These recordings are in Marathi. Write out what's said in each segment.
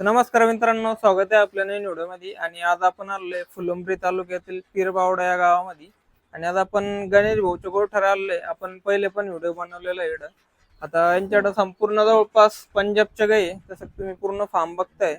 तर नमस्कार मित्रांनो स्वागत आहे आपल्या नवीन व्हिडिओमध्ये. आणि आज आपण आलोय फुलंब्री तालुक्यातील पिरबावडा या गावामध्ये. आणि आज आपण गणेश भाऊच्या गोठ्याला आलोय आपण पहिले पण व्हिडिओ बनवलेला आहे इकडं आता यांच्याकडे संपूर्ण जवळपास पंजाबच्या गाई आहे. तसं तुम्ही पूर्ण फार्म बघताय.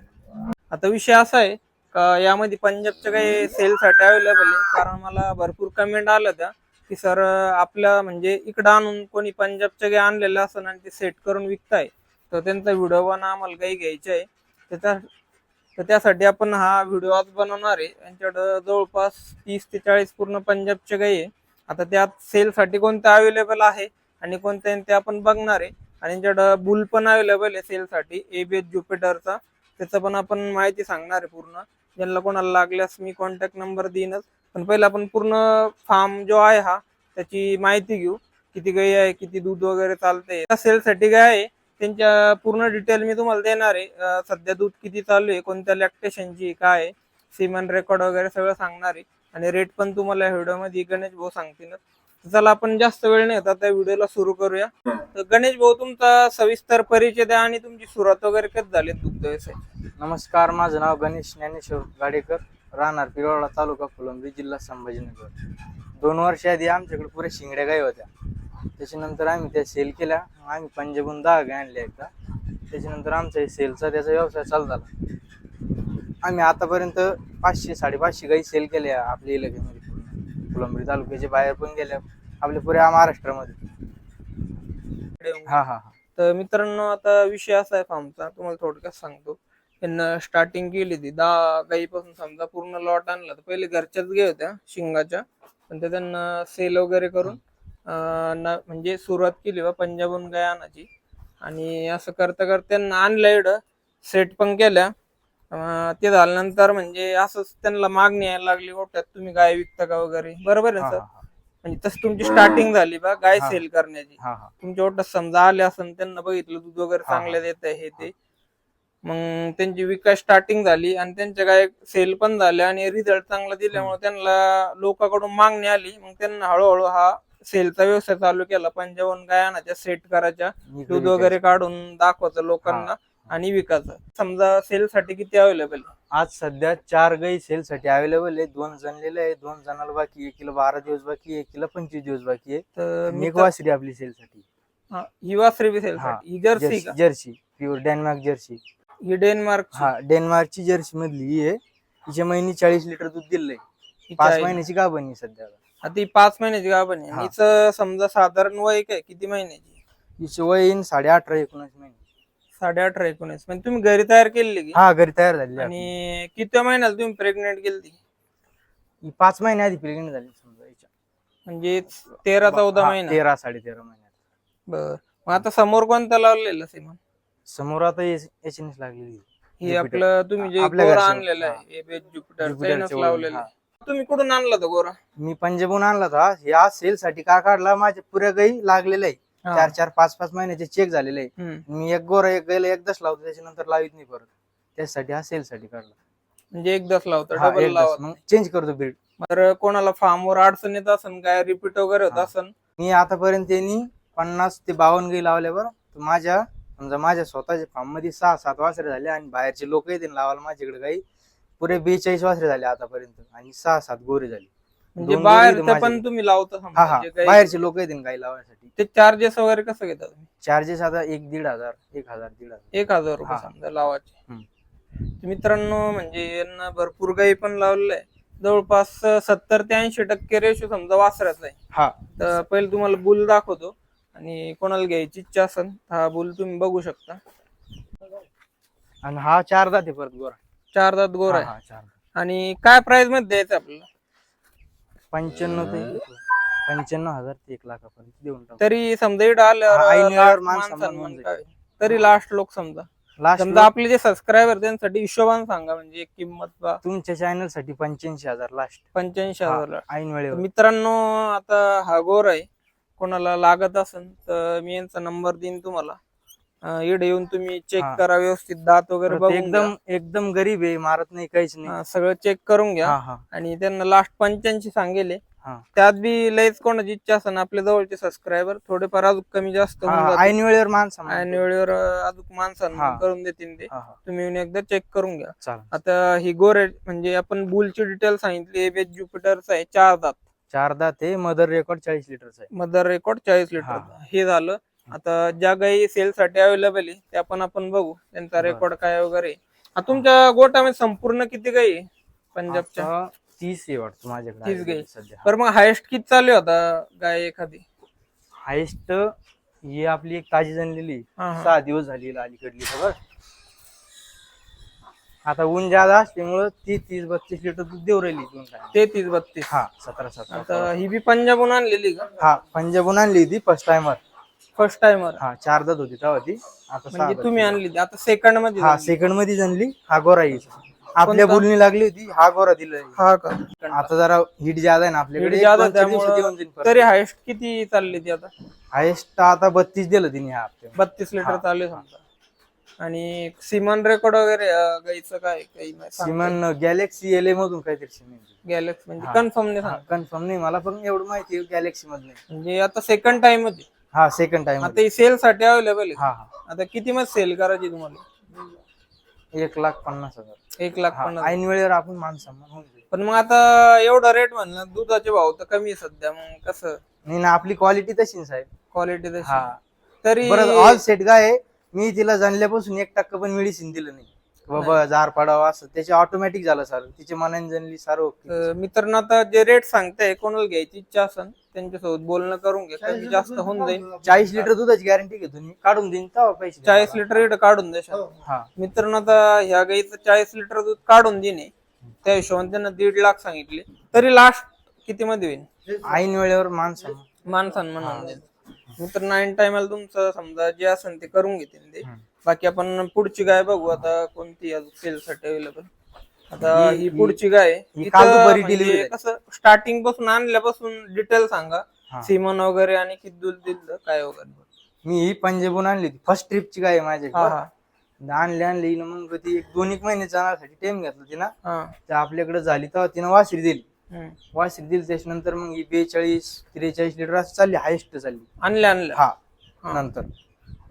आता विषय असा आहे का यामध्ये पंजाबच्या गाई सेलसाठी अवेलेबल आहे. कारण मला भरपूर कमेंट आल्या त्या की सर आपल्या म्हणजे इकडं आणून कोणी पंजाबच्या गाई आणलेलं असन आणि ते सेट करून विकताय. तर त्यांचा व्हिडिओ पण आम्हाला काही घ्यायचा आहे. त्याच्या तर त्यासाठी आपण हा व्हिडिओ आज बनवणार आहे. यांच्याकडं जवळपास तीस ते चाळीस पूर्ण पंजाबचे गाई आहे. आता त्यात सेलसाठी कोणत्या अवेलेबल आहे आणि कोणत्या ते आपण बघणार आहे. आणि यांच्याकडं बुल पण अवेलेबल आहे सेलसाठी एबीएस ज्युपिटरचा. त्याचं पण आपण माहिती सांगणार आहे पूर्ण. ज्यांना कोणाला लागल्यास मी कॉन्टॅक्ट नंबर देईनच. पण पहिला आपण पूर्ण फार्म जो आहे हा त्याची माहिती घेऊ. किती गाई आहे किती दूध वगैरे चालते सेलसाठी गाय आहे. त्यांच्या पूर्ण डिटेल मी तुम्हाला देणार आहे. सध्या दूध किती चालू आहे कोणत्या लॅक्टेशनची काय सिमन रेकॉर्ड वगैरे सगळं सांगणार आहे. आणि रेट पण तुम्हाला या व्हिडिओमध्ये गणेश भाऊ सांगतील. तर चला आपण जास्त वेळ नाही होता त्या व्हिडिओला सुरू करूया. तर गणेश भाऊ तुमचा सविस्तर परिचय द्या आणि तुमची सुरुवात वगैरे कधी झाली दुग्ध व्यवसाय? नमस्कार माझं नाव गणेश ज्ञानेश्वर गाडेकर राहणार पिरोळा तालुका फुलंब्री जिल्हा संभाजीनगर. दोन वर्ष आधी आमच्याकडे पुरे शिंगड्या गाई होत्या. त्याच्यानंतर आम्ही त्या सेल केल्या. आम्ही पंजाबहून दहा गाय आणल्या एकदा. त्याच्यानंतर आमचा सेलचा त्याचा व्यवसाय चालू झाला. आम्ही आतापर्यंत पाचशे साडेपाचशे गाई सेल केल्या आपल्या इलाक्यामध्ये पूर्ण. तालुक्याच्या बाहेर पण गेल्या. आपल्या पुऱ्या महाराष्ट्रामध्ये. हा हा हा. तर मित्रांनो आता विषय असा आहे फार्मचा. तुम्हाला थोडक्यात सांगतो. त्यांना स्टार्टिंग केली ती दहा गाईपासून समजा पूर्ण लॉट आणला. तर पहिले घरच्याच गे होत्या शिंगाच्या. पण ते त्यांना सेल वगैरे करून न- म्हणजे सुरुवात केली बा पंजाबहून गाय आणायची आणि असं करता करता त्यांना आणलं इकडं सेट पण केल्या. ते झाल्यानंतर म्हणजे असंच त्यांना मागणी यायला लागली गोट्यात तुम्ही गाय विकता का वगैरे? बरोबर आहे सर? म्हणजे तसं तुमची स्टार्टिंग झाली बा गाय. सेल करण्याची. तुमच्या वाटत समजा आले असन त्यांना बघितलं दूध वगैरे. चांगलं देत आहे हे ते. मग त्यांची विकास स्टार्टिंग झाली आणि त्यांच्या काय सेल पण झाल्या आणि रिझल्ट चांगला दिल्यामुळे त्यांना लोकांकडून मागणी आली. मग त्यांना हळूहळू हा सेलचा व्यवसाय चालू केला पंचावन्न गाय आणायच्या सेट करायच्या दूध. वगैरे काढून दाखवायचं लोकांना आणि विकायचं. समजा सेल साठी किती अवेलेबल आज सध्या चार गाई सेल साठी अवेलेबल आहे. दोन जणलेले आहे. दोन जणाला बाकी आहे. एकीला बारा दिवस बाकी आहे. एकीला पंचवीस दिवस बाकी आहे. तर मी एक वासरी आपली सेल साठी हा, ही वासरी बी सेल हा, साठी ही जर्सी जर्सी का? जर्सी. Pure Denmark jersey. ही डेन्मार्क हा डेन्मार्कची जर्सी मधली ही आहे. तिच्या महिनी चाळीस लिटर दूध दिलंय. पाच महिन्याची का बनी सध्या. आता ही पाच महिन्याची गाभण आहे हा. हिचं समजा साधारण वय काय किती महिन्याची हिची वय येईन साडे अठरा एकोणीस महिने साडे अठरा एकोणीस म्हणजे तुम्ही घरी तयार केलेली की हा घरी तयार झाली. आणि किती महिन्याला तुम्ही प्रेग्नेंट केली ही पाच महिने आधी प्रेग्नेंट झाली समजा हिच्या. म्हणजे तेरा चौदा हा, महिना तेरा साडे तेरा महिन्यात बर मग आता समोर कोणता लावलेलं सिमन समोर आता एच लागलेली हे Jupiter. आपलं तुम्ही जे आपल्या गोरा घरचं. आणलेलं हा. आहे चं लावलेलं हा. आहे तुम्ही कुठून आणला तो गोरा? मी पंजाबहून आणला होता. या सेल साठी का काढला. माझ्या पुऱ्या गाई लागलेल्या आहे. हा. चार चार पाच पाच महिन्याचे चेक झालेले आहे. हम्म. मी एक गोरा एक गायला एकदाच लावतो. त्याच्यानंतर लावित नाही परत. त्यासाठी हा सेल साठी काढला. म्हणजे एकदाच लावतो हा, डबल एकदाच. लावत. मग चेंज करतो ब्रीड तर कोणाला फार्मवर अडचण येत असन काय रिपीट वगैरे होत हा. असन? मी आतापर्यंत त्यांनी पन्नास ते बावन्न गाई लावल्यावर माझ्या समजा माझ्या स्वतःच्या फार्ममध्ये सहा सात वासरे झाले आणि बाहेरचे लोक येतील लावायला माझ्याकडे गाई. पुरे बेचाळीस वासरे झाले आतापर्यंत आणि सहा सात गोरे झाले. म्हणजे दोन बाहेर माझे. पण तुम्ही लावता हा समजा हा. जे काही- बाहेरचे लोक येतील गाई लावायसाठी. ते चार्जेस वगैरे कसं घेता तुम्ही? चार्जेस आता एक दीड हजार एक हजार दीड हजार. एक हजार रुपये हा. समजा लावायचे. हम्म. तर मित्रांनो म्हणजे यांना भरपूर गाई पण लावलेलं आहे. जवळपास सत्तर ते ऐंशी टक्के रेशो समजा वासराचा आहे. हा. तर पहिले तुम्हाला बुल दाखवतो. आणि कोणाला घ्यायची इच्छा असेल हा बुल तुम्ही बघू शकता. आणि हा चार जाते परत गोरा. चार दात गोर आहे. हा, चार आणि काय प्राइसमध्ये द्यायचं आपल्याला? पंच्याण्णव ते पंच्याण्णव हजार ते एक लाखापर्यंत देऊन टाकू. तरी समजा इकडं आल्यावर ऐन वेळेवर मान मान सन्मान सन्मान होऊन काय. तरी लास्ट लोक समजा. लास्ट समजा आपले जे सबस्क्रायबर त्यांसाठी हिशोबान सांगा म्हणजे एक किंमत बा. तुमच्या चॅनलसाठी पंच्याऐंशी हजार लास्ट पंच्याऐंशी हजार ऐन वेळेवर मित्रांनो आता हा गोर आहे. कोणाला लागत असेल तर मी यांचा नंबर देईन तुम्हाला. इकडे येऊन तुम्ही चेक हा. करा व्यवस्थित दात वगैरे परत बघून एकदम एकदम गरीब आहे मारत नाही काहीच नाही. हा, सगळं चेक करून घ्या. हा हा. आणि त्यांना लास्ट पंच्याऐंशी सांगेले हा. त्यात बी लयच कोणाची इच्छा असेल आपल्या जवळचे सबस्क्रायबर थोडेफार अजून कमी जास्त हा. ऐन वेळेवर माणसं आणि वेळेवर अजून माणसांना हा. करून देतील ते. हा, हा, तुम्ही येऊन एकदा चेक करून घ्या. चालेल. आता ही गोरे म्हणजे आपण बुलची डिटेल सांगितली एबीएच ज्युपिटरचा आहे चार दात. चारदा ते मदर रेकॉर्ड चाळीस लिटरचा आहे. मदर रेकॉर्ड चाळीस लिटर हा. हे झालं. आता ज्या गाई सेल साठी अवेलेबल आहे त्या पण आपण बघू त्यांचा. रेकॉर्ड काय वगैरे. तुमच्या गोटामध्ये संपूर्ण किती गाई आहे? पंजाबच्या? आता तीस आहे वाटतं माझ्याकडे तीस गाई. सध्या. बरं मग हायेस्ट किती चालू आहे आता गाय एखादी? हायेस्ट ही आपली एक ताजी जनलेली हा, हा. सहा दिवस झाली अलीकडली खबर? आता ऊन जादा असल्यामुळं तीस तीस बत्तीस लिटर दूध देऊ राहिली दोन टाइम तेहतीस बत्तीस. हा सतरा सतरा. आता ही बी पंजाबहून आणलेली का? हा पंजाबहून आणली होती फर्स्ट टाइमर फर्स्ट टाइमर हा चार दात होती तेव्हा ती. आता सहा म्हणजे दात तुम्ही. आणली ती. आता सेकंडमध्ये हा झाली. सेकंडमध्ये जनली हा गोरा येईल. आपल्या कोणता? बोलणी लागली होती. हा गोरा दिला हा का? आता जरा हिट ज्यादा आहे ना आपल्याकडे. Heat ज्यादा त्यामुळं. तरी हायेस्ट किती चालली ती आता? हायेस्ट आता बत्तीस दिलं तिने ह्या हप्त्यात बत्तीस लिटर चालू आहे समजा. आणि सिमन रेकॉर्ड वगैरे अं, गाईचं काय? काही सिमन गॅलेक्सी एल मधून काहीतरी सिमेंट गॅलेक्स म्हणजे हा. कन्फर्म नाही सांग कन्फर्म नाही. मला पण एवढं माहिती आहे गॅलेक्सी मधलं म्हणजे आता सेकंड टाइममध्ये हा सेकंड टाइम आता ही सेल साठी अवेलेबल आहे. हा हा. आता किती मध्ये सेल करायची तुम्हाला? एक लाख पन्नास हजार. एक लाख पन्नास ऐन वेळेवर आपण मान सन्मान होऊन जाईल. पण मग आता एवढा रेट म्हणला दुधाचे भाव तर कमी आहे सध्या. मग कसं? नाही ना आपली क्वालिटी तशी आहे, साहेब क्वालिटी तशी. हा. तरी बरं ऑल सेट काय आहे, मी तिला जाणल्यापासून एक टक्का पण मेडिसिन दिलं नाही. बाबा जार पडावा असं. त्याचे ऑटोमॅटिक झालं सर. तिचे मनाने जनली सारं ओके. अं, मित्रांनो आता जे रेट सांगताय कोणाला घ्यायची इच्छा असेल त्यांच्यासोबत बोलणं करून कमी जास्त होऊन जाईल. चाळीस लिटर दुधाची गॅरंटी घेतो मी काढून देईन तेव्हा पैसे द्या चाळीस मला. लिटर इकडे काढून देशाल हा. मित्रांनो आता ह्या गाईचं चाळीस लिटर दूध काढून देणे त्या हिशोबाने त्यांना दीड लाख सांगितले. तरी लास्ट किती मध्ये होईल? ऐन वेळेवर माणसं माणसां म्हणून मित्र नाईन टायमाला तुमचं समजा जे असेल ते करून घेतील ते. बाकी आपण पुढची गाय बघू आता कोणती सेल साठी अवेलेबल आता ही पुढची गाय. ही कागदोपरी म्हणजे delivery. कसं स्टार्टिंगपासून आणल्यापासून डिटेल सांगा. हा. सिमन वगैरे आणि किती दूध दिलं काय वगैरे. मी ही पंजाबून आणली होती. फर्स्ट ट्रिपची गाय माझ्या हा हा. आणली आणली. न मग ती एक दोन एक महिने जाण्यासाठी टाइम घेतला तिनं. हा. तर आपल्याकडे झाली तेव्हा तिनं वासरी दिली. हम्म. वासरी दिली त्याच्यानंतर मग ही बेचाळीस त्रेचाळीस लिटर असं चालली हायेस्ट चालली. आणल्या आणल्या. हा. नंतर.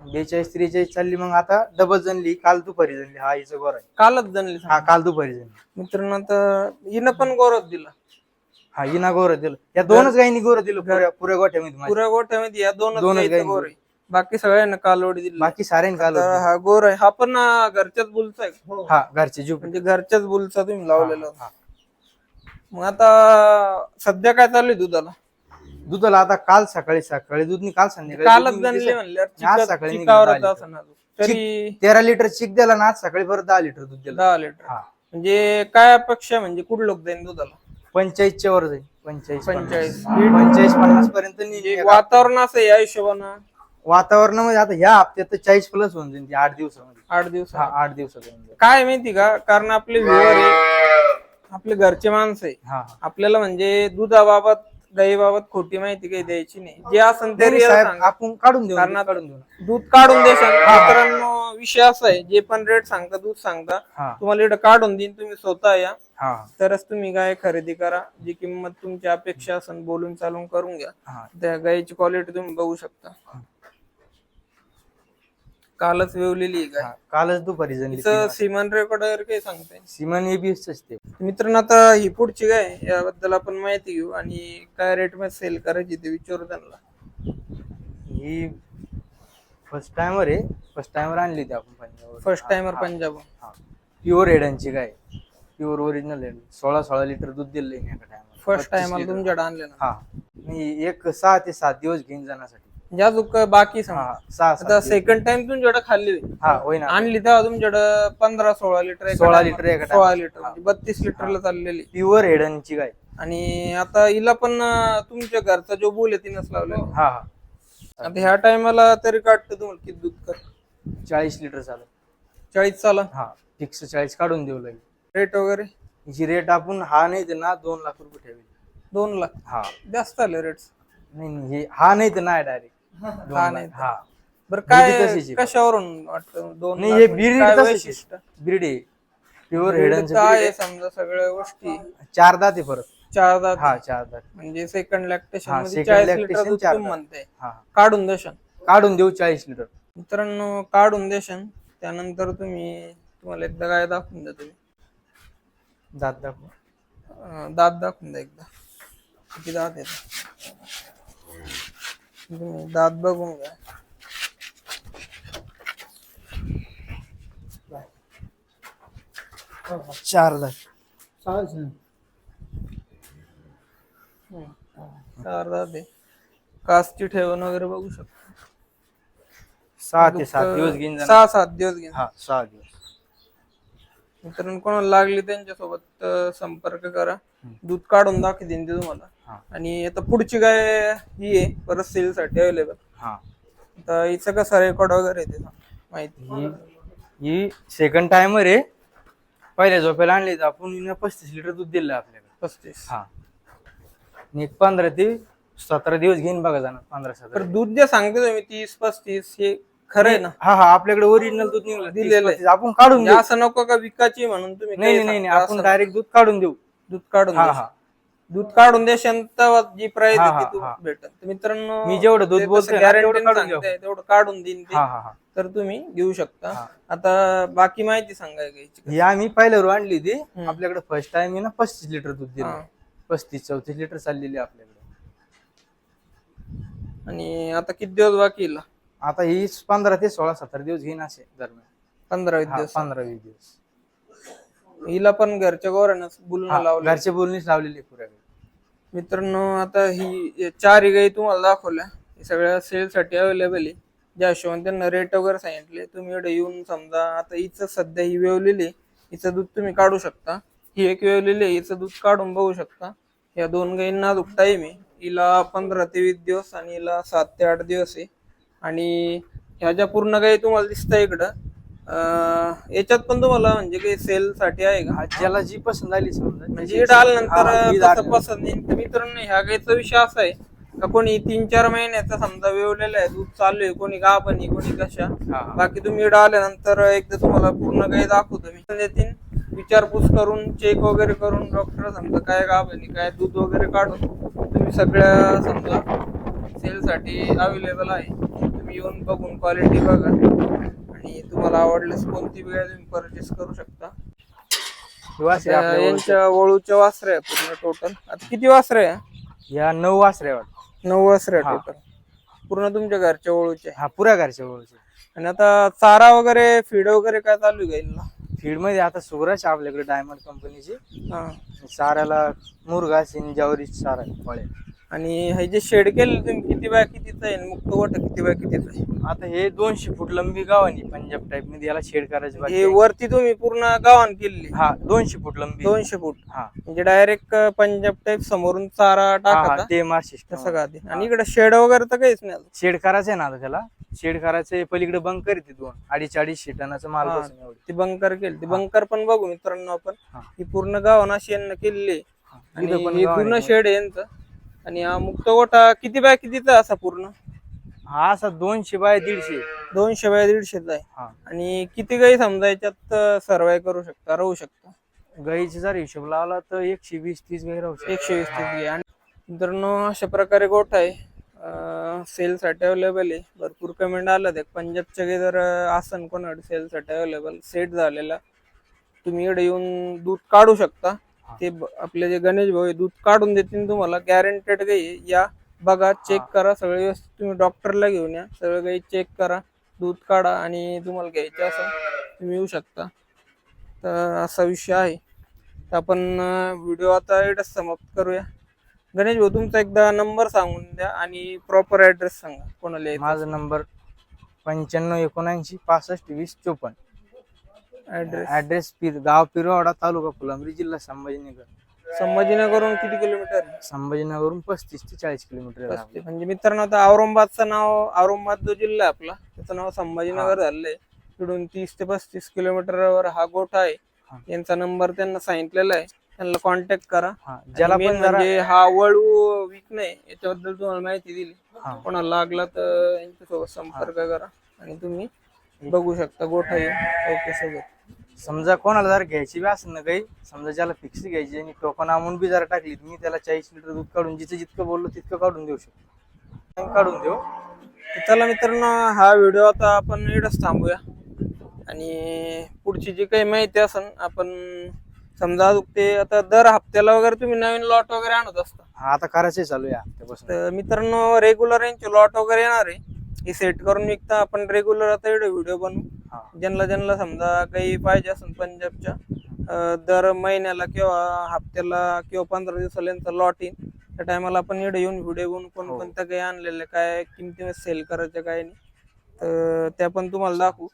बेचाळीस त्रेचाळीस चालली मग आता डबल जनली काल दुपारी जनली. हा हिचं गोर आहे. कालच जनली हा काल दुपारी जनली. मित्रांनो आता हिनं पण गौरव दिला. हा हिना गोर दिलं. या दोनच गायींनी गोर दिलं पुऱ्या पुऱ्या गोठ्यामध्ये माझ्या. पुऱ्या गोठ्यामध्ये या दोनच गाईंनी गोर आहे. बाकी सगळ्यांना कालवडी दिली. बाकी साऱ्यांनी काल हा गोर आहे. हा पण अं, घरच्याच बुलचा आहे. का? हा घरचे जीव म्हणजे घरच्याच बुलचा तुम्ही लावलेला होता. हा. मग आता सध्या काय चालू आहे दुधाला? दुधाला आता काल सकाळी सकाळी दूध काल संध्याकाळी कालच दूध जनले निघते. म्हणल्यावर आज चिका- सकाळी निघालं चिकावर दहा होता लिटर. असं ना तरी तेरा लिटर चिक दिला ना आज सकाळी परत दहा लिटर दूध दिलं दहा लिटर हा म्हणजे काय अपेक्षा म्हणजे कुठं लोक जाईल दुधाला पंचेचाळीसच्या वर जाईल पंचेचाळीस पंचेचाळीस. पन्नास. पर्यंत म्हणजे. वातावरण असं या हिशोबानं वातावरणामध्ये आता ह्या हप्त्यात तर चाळीस प्लस होऊन जाईल ती आठ दिवसामध्ये आठ दिवस हा आठ दिवसात होऊन जाईल. काय माहिती का कारण आपले व्ह्युअर आहे आपले घरचे माणसं आहे हा हा आपल्याला म्हणजे दुधाबाबत गाईबाबत खोटी माहिती काही द्यायची नाही. जे असेल ते नाही, real साहेब सांगा. आपण काढून देऊ कारण काढून देऊ. दूध काढून देशाल मित्रांनो विषय असा आहे जे पण रेट सांगता दूध सांगता हा. तुम्हाला इकडे काढून देईन तुम्ही स्वतः या. हा. तरच तुम्ही गाय खरेदी करा जी किंमत तुमची अपेक्षा असेल बोलून चालून करून घ्या. हा. त्या गायची क्वालिटी तुम्ही बघू शकता. कालच वेवलेली आहे. कालच दुपारी तिचं सिमन रेकॉर्ड वगैरे काही सांगताय? सिमन एबीएस असते मित्रांनो आता ही पुढची गाय याबद्दल आपण माहिती घेऊ आणि काय रेटमध्ये सेल करायची ते विचारू त्यांना. ही फर्स्ट टाइमर आहे. फर्स्ट टाइमर आणली होती आपण Punjab first timer Punjab. Pure हेडांची गाय प्युअर ओरिजिनल हेड सोळा सोळा लिटर दूध दिलं एका फर्स्ट टाइमर तुमच्याकडे आणले ना. हा. मी एक सहा ते सात दिवस घेऊन जाण्यासाठी म्हणजे अजून बाकी हा सहा आता. सेकंड टाइम तुमच्याकडे खाल्ली होती. हा होय ना आणली तेव्हा तुमच्याकडे पंधरा सोळा लिटर एका 16 time लिटर. एका time सोळा. लिटर म्हणजे बत्तीस लिटरला चाललेली. प्युअर हेडनची गाय. आणि आता हिला पण अं, तुमच्या घरचा जो बोल आहे तिनंच लावलेला. हा हा. आता ह्या टायमाला तरी काढतं तुम्हाला किती दूध कर चाळीस लिटर चालत चाळीस चाला. हा फिक्स चाळीस काढून देऊ लागेल रेट वगैरे? हिची रेट आपण हा नाही तर ना दोन लाख रुपये ठेवेल. दोन लाख. हा. जास्त आले रेट नाही नाही हे हा नाही तर नाही डायरेक्ट हा नाही हा. बरं बिर्डी काय तशीच आहे. कशावरून वाटतं? दोन नाही लाख हे म्हणजे बिर्डी काय तशीच आहे. वैशिष्ट्य ब्रीड आहे प्युअर आहे आहे. समजा सगळ्या गोष्टी? चार दात आहे परत. चार दात. हा चार दात. म्हणजे सेकंड लॅक्टेशन हा, मध्ये second चाळीस lactation लिटर दूध चार तुम्ही दात. म्हणताय. हा. काढून देशाल काढून देऊ चाळीस लिटर मित्रांनो काढून देशाल त्यानंतर तुम्ही तुम्हाला एकदा गाय दाखवून द्या तुम्ही. दात दाखव. अं, दात दाखवून द्या एकदा. किती दात आहेत? तुम्ही दात बघून घ्या. चार दात. चार दात आहे. कासची ठेवण वगैरे बघू शकतो. सहा ते सात दिवस घेऊन जाणार. सहा सात दिवस घेऊन. हा सहा दिवस. मित्रांनो कोणाला लागली त्यांच्यासोबत अं, संपर्क करा. दूध काढून दाखवतील ते तुम्हाला. हा. आणि आता पुढची गाय ही आहे परत सेल साठी अवेलेबल हा. तर हिचं कसं रेकॉर्ड वगैरे आहे माहिती ही ही सेकंड टाइमर आहे. पहिल्या झोपेला आणली तर आपण हिनं पस्तीस लिटर दूध दिलं आपल्याकडे. पस्तीस. हा. आणि एक पंधरा ते सतरा दिवस घेईन बघा जाणार पंधरा तर सतरा दूध जे सांगते तुम्ही तीस पस्तीस हे खरं आहे ना. हा हा आपल्याकडे ओरिजिनल दूध निघलं. दिलेलं आहे. 30-35. आपण काढून म्हणजे देऊ. असं नको का विकाची म्हणून तुम्ही नाही काही नाही नाही सांगता, आपण असं. डायरेक्ट दूध काढून देऊ. दूध काढून हा. हा. दूध काढून तेव्हा जी प्राइस हा, हा, हा. तू भेटत तर मित्रांनो मी जेवढं दूध ते बोलतोय तसं ना, guarantee तेवढं काढून सांगताय, तेवढं काढून देईन ते. हा हा हा. तर तुम्ही घेऊ शकता. हा. आता बाकी माहिती सांगाय घ्यायची ही आम्ही पहिल्या रो आणली ती आपल्याकडे फर्स्ट टाइम ना पस्तीस लिटर दूध हा. दिलं पस्तीस चौतीस लिटर चाललेली आहे आपल्याकडे. आणि आता किती दिवस बाकी आता ही पंधरा ते सोळा सतरा दिवस घेईन असे. दरम्यान. पंधरा वीस हा, दिवस. पंधरा वीस दिवस. हिला पण घरच्या गोऱ्यानं बुलणं हा, लावलं घरचे बोलणीच लावलेली पुऱ्याकडे मित्रांनो आता ही या चार गाई तुम्हाला दाखवल्या. हे सगळ्या सेल साठी अवेलेबल आहे. ज्या हिशोबाने त्यांना रेट वगैरे सांगितले तुम्ही इकडे येऊन समजा आता हिचं सध्या ही वेवलेली आहे. हिचं दूध तुम्ही काढू शकता. ही एक वेवलेली आहे. हिचं दूध काढून बघू शकता. या दोन गाईंना टाईम आहे हिला पंधरा ते वीस दिवस आणि हिला सात ते आठ दिवस आहे. आणि ह्या ज्या पूर्ण गाई तुम्हाला दिसता इकडं अं, याच्यात पण तुम्हाला म्हणजे काही सेल साठी आहे का? हा, ज्याला जी पसंत आली समजा म्हणजे हा, ती कसं दाट- पसंत? येईल तर मित्रांनो ह्या गायचा विषय असा आहे का कोणी तीन चार महिन्याचा समजा वेवलेला आहे दूध चालू आहे कोणी गाभणी कोणी कशा. हा, हा. बाकी तुम्ही इकडे आल्यानंतर एकदा तुम्हाला पूर्ण गाय दाखवतो मी. देतील विचारपूस करून चेक वगैरे करून डॉक्टर समजा काय गाभणी काय दूध वगैरे काढून तुम्ही सगळ्या समजा सेल साठी अवेलेबल आहे. तुम्ही येऊन बघून क्वालिटी बघा. आणि तुम्हाला आवडल्यास कोणती वेळ तुम्ही परचेस करू शकता. यांच्या वळूच्या वासरे आहे पूर्ण टोटल आता किती वासरे आहे? या नऊ वासरे वाटत नऊ वासरे हा. टोटल पूर्ण तुमच्या घरच्या वळूचे हा पुऱ्या घरच्या ओळखीचे आणि आता चारा वगैरे फीड वगैरे काय चालू आहे गाईंना फीडमध्ये आता सुगराच आपल्याकडे डायमंड कंपनीची हा. चाऱ्याला मुरगा सिंजावरी चारा आहे, फळे. आणि हे जे शेड केलं तुम्ही किती बाय कितीचं आहे मुक्त गोट किती बाय कितीचं आहे? आता हे दोनशे फूट लंबी गावानी पंजाब टाइपमध्ये याला शेड करायची हे. वरती तुम्ही पूर्ण गावान केलेली. हा दोनशे फूट लंबी. दोनशे फूट. हा. म्हणजे डायरेक्ट पंजाब टाईप समोरून चारा हा, हा, टाकायचा ते मार सिस्टम तसं का ते आणि इकडे शेड वगैरे तर काहीच नाही. शेड करायचं आहे ना आता त्याला? शेड करायचं पलीकडे बंकर आहे ते दोन अडीच अडीचशे टनाचं माल हा. बसून एवढे. ती बंकर केली. ती बंकर पण बघू मित्रांनो आपण. हा. ही पूर्ण गावान अशी यांना केलेली आहे. हा. आणि इथं पण हे गाव पूर्ण. शेड आहे यांचं. आणि हा मुक्त गोटा किती बाय कितीचा असा पूर्ण? हा असा दोनशे बाय दीडशे. दोनशे बाय दीडशेचा आहे. हा. आणि किती गाई समजा याच्यात सर्वाय करू शकता राहू शकता? गाईचा जर हिशोब लावला तर एकशे वीस तीस गाई राहू शकतात. एकशे वीस तीस गाई. आणि मित्रांनो अशा प्रकारे गोठा आहे. सेल साठी अवेलेबल आहे. भरपूर कमेंट आलं ते पंजाबच्या गाई जर आसन कोणाकडे सेल साठी अवेलेबल सेट झालेला तुम्ही इकडे येऊन दूध काढू शकता. ते आपले जे गणेश भाऊ दूध काढून देतील तुम्हाला गॅरंटेड गाई. या बघा चेक करा सगळे व्यवस्थित. तुम्ही डॉक्टरला घेऊन या सगळं काही चेक करा दूध काढा आणि तुम्हाला घ्यायचं असं तुम्ही येऊ शकता. तर असा विषय आहे. तर आपण व्हिडिओ आता एवढंच समाप्त करूया. गणेश भाऊ तुमचा एकदा नंबर सांगून द्या आणि प्रॉपर ऍड्रेस सांगा. कोणाला माझा नंबर पंच्याण्णव एकोणऐंशी पासष्ट वीस चोपन्न. ऍड्रेस पीर गाव पिरवाडा तालुका फुलंब्री जिल्हा संभाजीनगर. संभाजीनगरहून किती किलोमीटर? संभाजीनगरहून पस्तीस ते चाळीस किलोमीटर आहे. म्हणजे मित्रांनो आता औरंगाबादचं नाव औरंगाबाद जो जिल्हा आहे आपला त्याचं नाव संभाजीनगर झालंय. तिकडून तीस ते पस्तीस किलोमीटरवर हा गोठा आहे. यांचा नंबर त्यांना सांगितलेला आहे. त्यांना कॉन्टॅक्ट करा. हा. ज्याला आणि main पण जरा म्हणजे हा वळू वीक नाही याच्याबद्दल तुम्हाला माहिती दिली. हा. कोणाला लागला तर यांच्यासोबत संपर्क करा आणि तुम्ही बघू शकता गोठा येऊन ओके सोबत समजा कोणाला जर घ्यायची बी असेल ना काही समजा ज्याला फिक्स घ्यायची आणि टोकन अमाऊंट बी जरा टाकली मी त्याला चाळीस लिटर दूध काढून जिथं जितकं बोललो तितकं काढून देऊ शकतो. काढून देऊ. तर चला मित्रांनो हा व्हिडिओ आता आपण इकडंच थांबूया. आणि पुढची जी काही माहिती असेल आपण समजा ते आता दर हप्त्याला वगैरे तुम्ही नवीन लॉट वगैरे आणत असता. आता करायचंय चालू आहे हप्त्यापासून. तर मित्रांनो रेग्युलर यांचे लॉट वगैरे येणार आहे. हे सेट करून विकता आपण रेग्युलर आता इकडे व्हिडिओ बनवू. ज्यांना ज्यांना समजा काही पाहिजे असेल पंजाबच्या दर महिन्याला किंवा हप्त्याला किंवा पंधरा दिवसाला यांचा लॉट येईल त्या टायमाला आपण इकडे येऊन व्हिडिओ बनवून कोण हो. कोणत्या काही आणलेले काय किमतीमध्ये सेल करायचं काय नाही. तर त्या पण तुम्हाला दाखवू.